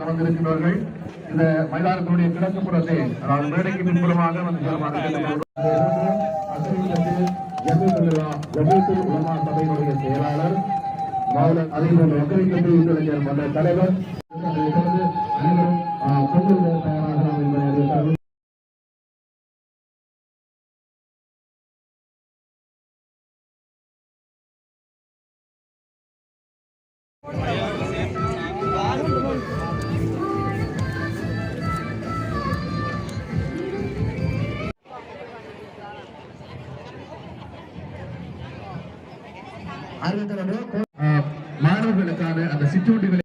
போட்டியாளர்களாக வந்திருக்கிறார்கள் இந்த மைதானத்தினுடைய கிழக்கு புறத்தை அதாவது மேடைக்கு பின்புறமாக வந்து உலமா சபையினுடைய செயலாளர் மாவட்ட அதே போன்ற வக்கீல் தலைவர் அனைவரும் ஆ, மாணவர்களுக்கான அந்த சிற்றுண்டிகளை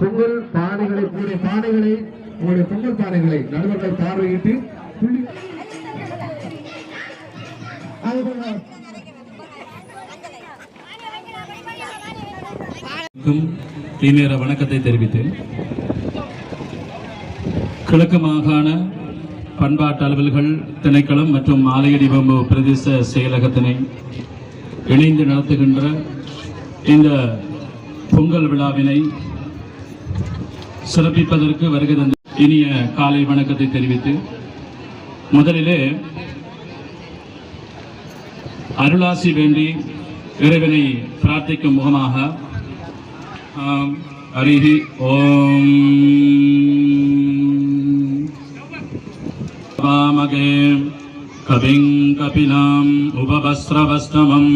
பொங்கல் பானைகளை உங்களுடைய பானைகளை உங்களுடைய பொங்கல் பானைகளை நடுவர்கள் பார்வையிட்டு புள்ளி தீநேர வணக்கத்தை தெரிவித்தேன். கிழக்கு மாகாண பண்பாட்டு அலுவல்கள் திணைக்களம் மற்றும் ஆலயடி பிரதேச செயலகத்தினை இணைந்து நடத்துகின்ற இந்த பொங்கல் விழாவினை சிறப்பிப்பதற்கு வருகை தந்த இனிய காலை வணக்கத்தை தெரிவித்து முதலிலே அருளாசி வேண்டி இறைவனை பிரார்த்திக்கும் முகமாக ஆம், ஹரிஹி ஓம். வாமகே கவிங் கபிலாம் உபவஸ்ரவஸ்தமம்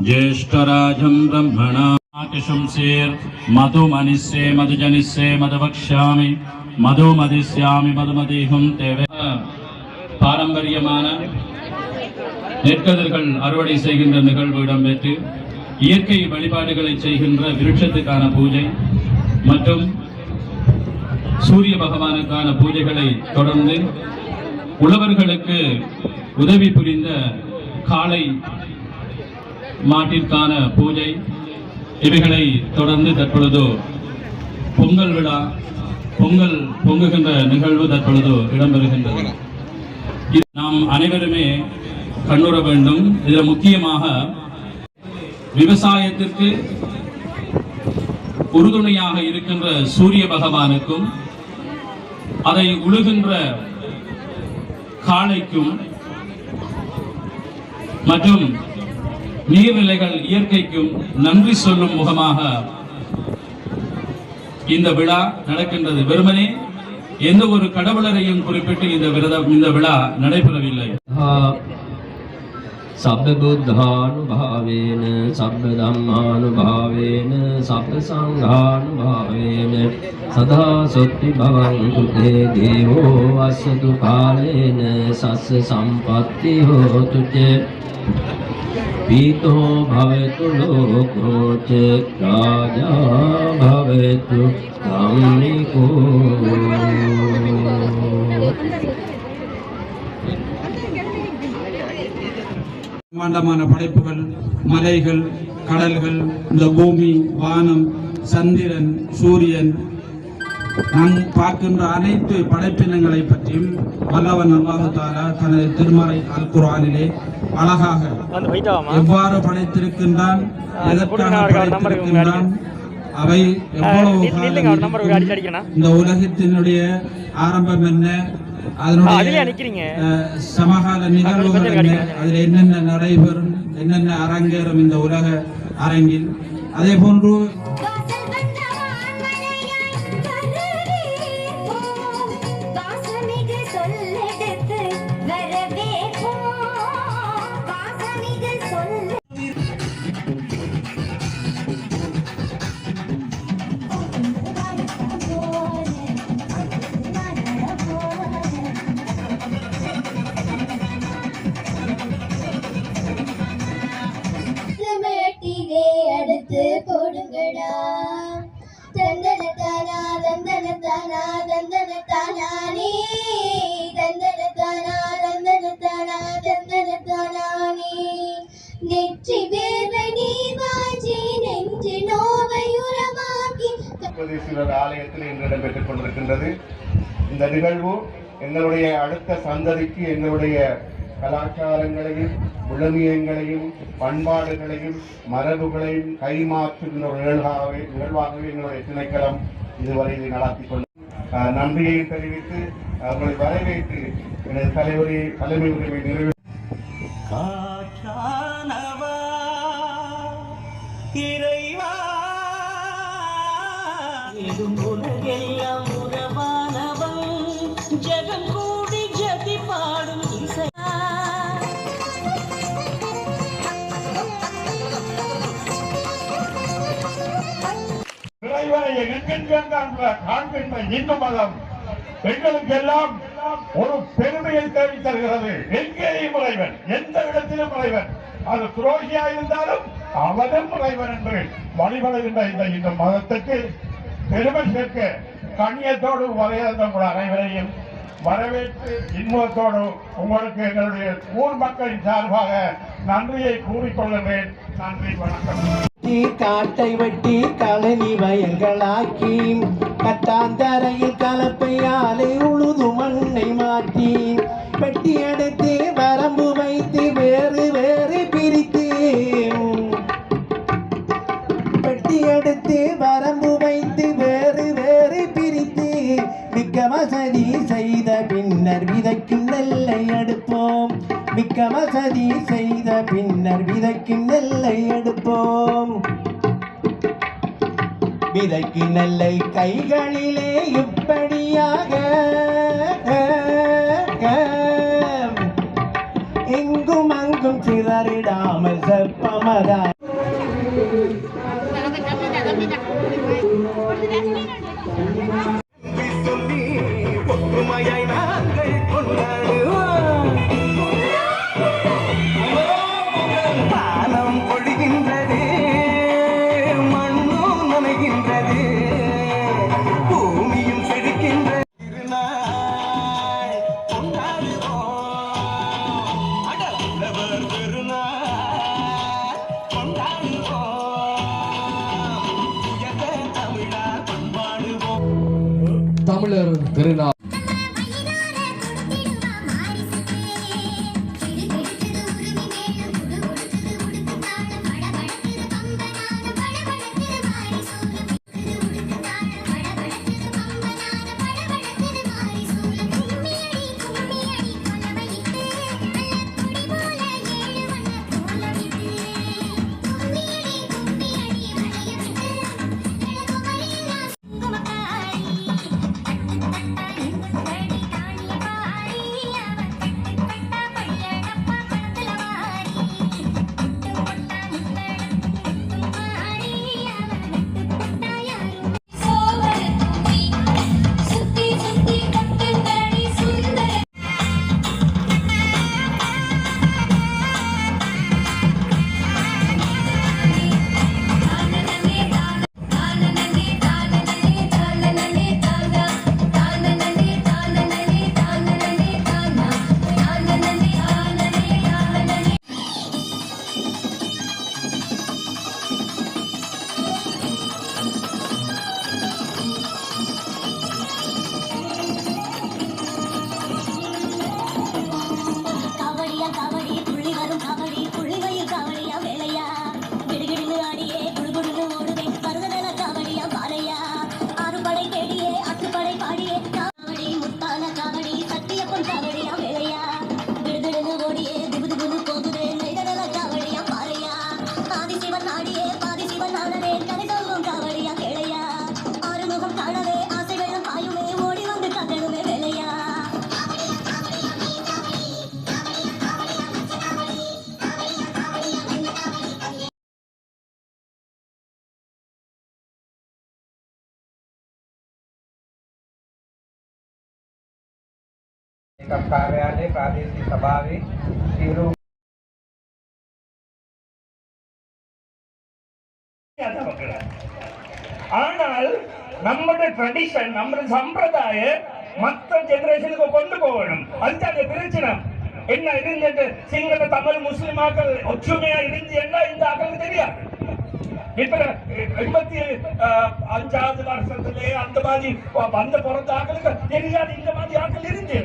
ஜேஷ்டராஜம் பிரம்மணா கிஷும்சீர் மதுமனிஸ்ஸே மதுஜனிஸ்ஸே மதுவக்ஷாமி மதுமதிஸ்யாமி மதுமதீகும் தேவை பாரம்பரியமான நெற்கதிர்கள் அறுவடை செய்கின்ற நிகழ்வு இடம்பெற்று இயற்கை வழிபாடுகளை செய்கின்ற விருட்சத்துக்கான பூஜை மற்றும் சூரிய பகவானுக்கான பூஜைகளை தொடர்ந்து உழவர்களுக்கு உதவி புரிந்த காளை மாட்டிற்கான பூஜை. இவைகளை தொடர்ந்து தற்பொழுது பொங்கல் விழா பொங்கல் பொங்குகின்ற நிகழ்வு தற்பொழுது இடம்பெறுகின்றது. நாம் அனைவருமே கண்ணுற வேண்டும். இதில் முக்கியமாக விவசாயத்திற்கு உறுதுணையாக இருக்கின்ற சூரிய பகவானுக்கும் அதை உழுகின்ற காளைக்கும் மற்றும் நீர்நிலைகள் இயற்கைக்கும் நன்றி சொல்லும் முகமாக இந்த விழா நடக்கின்றது. வெறுமனே எந்த ஒரு கடவுளரையும் குறிப்பிட்டு இந்த விரதம் இந்த விழா நடைபெறவில்லை. සබ්බ බුද්ධානුභාවේන සබ්බ ධම්මානුභාවේන සබ්බ සංඝානුභාවේන සදා සොත්ති භවන්තු තේ දේවෝ අස්සතු කාලේන සස්ස සම්පත්ති හෝතු ච පීතෝ භවතු ලෝකෝ ච රාජා භවතු ධම්මිකෝ. பிரம்மாண்டமான படைப்புகள் மலைகள் கடல்கள் இந்த பூமி வானம் சந்திரன் சூரியன். நாம் பார்க்கின்ற அனைத்து படைப்பினங்களை பற்றியும் வல்லவன் அல்லாஹு தாலா தனது திருமறை அல் குர்ஆனிலே அழகாக எவ்வாறு படைத்திருக்கின்றான் எதற்காக படைத்திருக்கின்றான் அவை எவ்வளவு இந்த உலகத்தினுடைய ஆரம்பம் என்ன அதனுடைய சமகால நிகழ்வுகள் என்ன? அதில் என்னென்ன நடைபெறும் என்னென்ன அரங்கேறும் இந்த உலக அரங்கில்? அதே போன்று எடுத்து போடுங்கடா தந்தன தானா தந்தன தானா தந்தன தானா நீ? தந்தன தானா தந்தன தானா தந்தன தானா நீ? நெற்றி வேர்வை நீ வாஜி நெஞ்சு நோவையுரமாக்கி திருப்பதீஸ்வரர் ஆலயத்தில் இன்று இடம்பெற்றுக் கொண்டிருக்கின்றது. இந்த நிகழ்வு எங்களுடைய அடுத்த சந்ததிக்கு எங்களுடைய கலாச்சாரங்களையும் விழுமியங்களையும் பண்பாடுகளையும் மரபுகளையும் கைமாற்றுகின்ற ஒரு நிகழ்வாகவே நிகழ்வாகவே எங்களுடைய திணைக்களம் இதுவரை இதை நடத்தி கொண்டு நன்றியை தெரிவித்து அவர்களை வரவேற்று எனது தலைவரை தலைமை உரிமை நிறைவு காற்றானவா இறைவா இருக்கின்றான் காண்கின்ற இந்து மதம் எங்களுக்கெல்லாம் ஒரு பெருமையை தேடி தருகிறது எங்கேயும் இறைவன் எந்த இடத்திலும் இறைவன் அது துரோகியா இருந்தாலும் அவனும் இறைவன் என்று வழிபடுகின்ற இந்த இந்து மதத்துக்கு பெருமை சேர்க்க கண்ணியத்தோடு வரையாத உங்கள் அனைவரையும் வரவேற்று இன்பத்தோடு உங்களுக்கு எங்களுடைய ஊர் மக்களின் சார்பாக நன்றியை கூறிக்கொள்கிறேன் நன்றி வணக்கம். வெட்டி காட்டை வெட்டி களனி வயல்களாக்கி கட்டாந்தரையில் கலப்பையாலே உழுது மண்ணை மாற்றி வெட்டி எடுத்து வரம்பு வைத்து வேறு வேறு பிரித்து வெட்டி எடுத்து வரம்பு வைத்து வசதி செய்த பின்னர் விதைக்கும் நெல்லை எடுப்போம். மிக்க வசதி செய்த பின்னர் விதைக்கும் நெல்லை எடுப்போம். விதைக்கு நெல்லை கைகளிலே இப்படியாக எங்கும் அங்கும் சிதறிடாமல் செப்பமதா Thank you. தமிழர் திருநாள். कार्यालय प्रादेशिक सभा ஆனால் நம்முடைய ட்ரெடிஷன் நம்முடைய சம்பிரதாய மற்ற ஜெனரேஷனுக்கு கொண்டு போகணும் அதுதான் பிரச்சனை என்ன இருந்துட்டு சிங்கள தமிழ் முஸ்லிமாக்கள் ஒற்றுமையா இருந்து என்ன இந்த ஆக்களுக்கு தெரியாது இப்ப எண்பத்தி அஞ்சாவது வருஷத்துலயே அந்த மாதிரி அந்த பிறந்த ஆக்களுக்கு தெரியாது இந்த மாதிரி ஆக்கள் இருந்து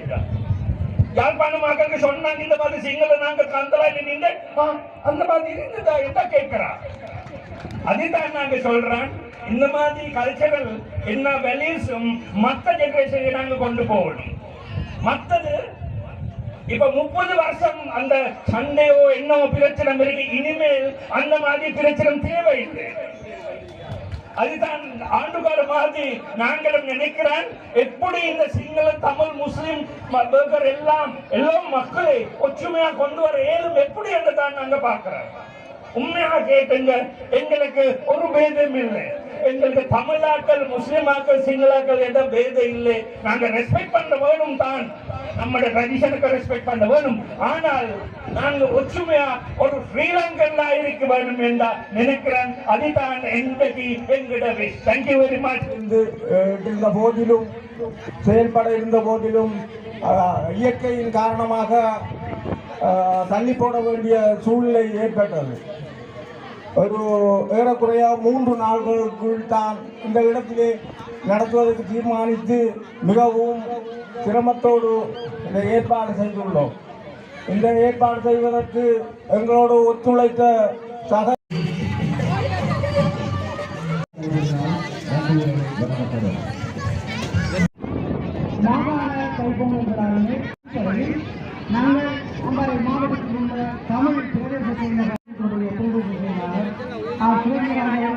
யாழ்ப்பாண மக்களுக்கு சொன்னாங்க இந்த மாதிரி சிங்கள நாங்க கந்தலா நின்று அந்த மாதிரி இருந்ததா என்ன கேட்கிறா? அதுதான் நாங்க சொல்றேன். இந்த மாதிரி கல்ச்சரல் என்ன வேல்யூஸும் மத்த ஜெனரேஷனுக்கு நாங்க கொண்டு போகணும். மத்தது இப்ப முப்பது வருஷம் அந்த சண்டையோ என்னவோ பிரச்சனை இருக்கு. இனிமேல் அந்த மாதிரி பிரச்சனை தேவையில்லை. அதுதான் ஆண்டுகால மாதிரி நாங்களும் நினைக்கிறேன். எப்படி இந்த சிங்கள தமிழ் முஸ்லிம் எல்லாம் எல்லாம் மக்களை ஒற்றுமையா கொண்டு வர ஏதும் எப்படி என்று தான் நாங்க பாக்குறோம் உண்மையாக கேட்டுங்க எங்களுக்கு ஒரு பேதம் இல்லை. எங்களுக்கு தமிழாக்கள் முஸ்லிமாக்கள் சிங்களாக்கள் எந்த பேதம் இல்லை. நாங்க ரெஸ்பெக்ட் பண்ண வேணும் தான். நம்முடைய ட்ரெடிஷனுக்கு ரெஸ்பெக்ட் பண்ண வேணும். ஆனால் நாங்க ஒற்றுமையா ஒரு ஸ்ரீலங்கன்ல இருக்க வேணும் என்றா நினைக்கிறேன் அதுதான் என்பது எங்கிட்ட விஷ் தேங்க்யூ வெரி மச் இருந்த போதிலும் செயல்பட இருந்த போதிலும் இயற்கையின் காரணமாக தள்ளி போட வேண்டிய சூழ்நிலை ஏற்பட்டது. ஒரு ஏறக்குறைய மூன்று நாள்களுக்குள் தான் இந்த இடத்திலே நடத்துவதற்கு தீர்மானித்து மிகவும் சிரமத்தோடு இந்த ஏற்பாடு செய்துள்ளோம். இந்த ஏற்பாடு செய்வதற்கு எங்களோடு ஒத்துழைத்த சக